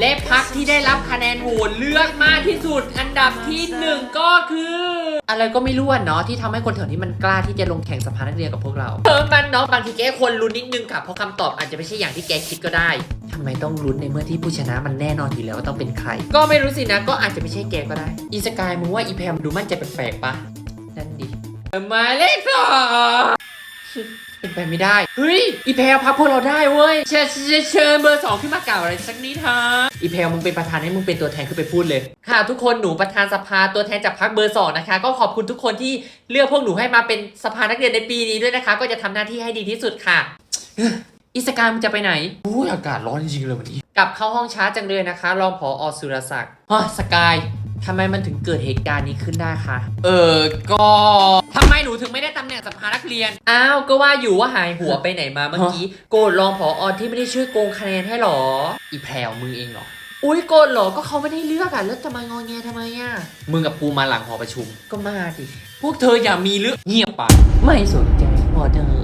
และพักที่ได้รับคะแนนโหวตเลือกมากที่สุด อันดับที่หนึ่งก็คือ อะไรก็ไม่รู้อะเนาะที่ทำให้คนแถวนี้มันกล้าที่จะลงแข่งสภานักเรียนกับพวกเราเออมันเนาะบางทีแกควรลุ้นนิดนึงค่ะเพราะคำตอบอาจจะไม่ใช่อย่างที่แกคิดก็ได้ทำไมต้องลุ้นในเมื่อที่ผู้ชนะมันแน่นอนอยู่แล้วว่าต้องเป็นใคร ก็ไม่รู้สินะก็อาจจะไม่ใช่แกก็ได้ อีสกายมึงว่าอีแพมดูมั่นใจแปลกๆปะนั่นดิหมายเลขสอง เป็นไปไม่ได้ เฮ้ย อีแพลพักพวกเราได้เว้ยเชิญเชิญเชิญเบอร์สองขึ้นมากล่าวอะไรสักนิดฮะ อีแพลมึงเป็นประธานให้มึงเป็นตัวแทนขึ้นไปพูดเลย ค่ะ ทุกคนหนูประธานสภาตัวแทนจากพักเบอร์สองนะคะ ก็ขอบคุณทุกคนที่เลือกพวกหนูให้มาเป็นสภานักเรียนในปีนี้ด้วยนะคะ ก็จะทำหน้าที่ให้ดีที่สุดค่ะอิสการมึงจะไปไหนอุ้ยอากาศร้อนจริงๆเลยวันนี้ กลับเข้าห้องช้าจังเลยนะคะ รองผออสุรศักดิ์ฮะสกายทำไมมันถึงเกิดเหตุการณ์นี้ขึ้นได้คะ เออ ก็ทำไมหนู ถึงไม่ได้ตำแหน่งสภานักเรียน อ้าว ก็ว่าอยู่ว่าหายหัวไปไหนมาเมื่อกี้ โกรธรองผออที่ไม่ได้ช่วยโกงคะแนนให้หรอ อีแพรวมึงเองเหรอ อุ้ยโกรธเหรอ ก็เขาไม่ได้เลือกอะแล้วจะมางอแงทำไมอะมึงกับกูมาหลังหอประชุม ก็มาดิ พวกเธออย่ามีเรื่องเงียบปากไม่สนใจออเดอร์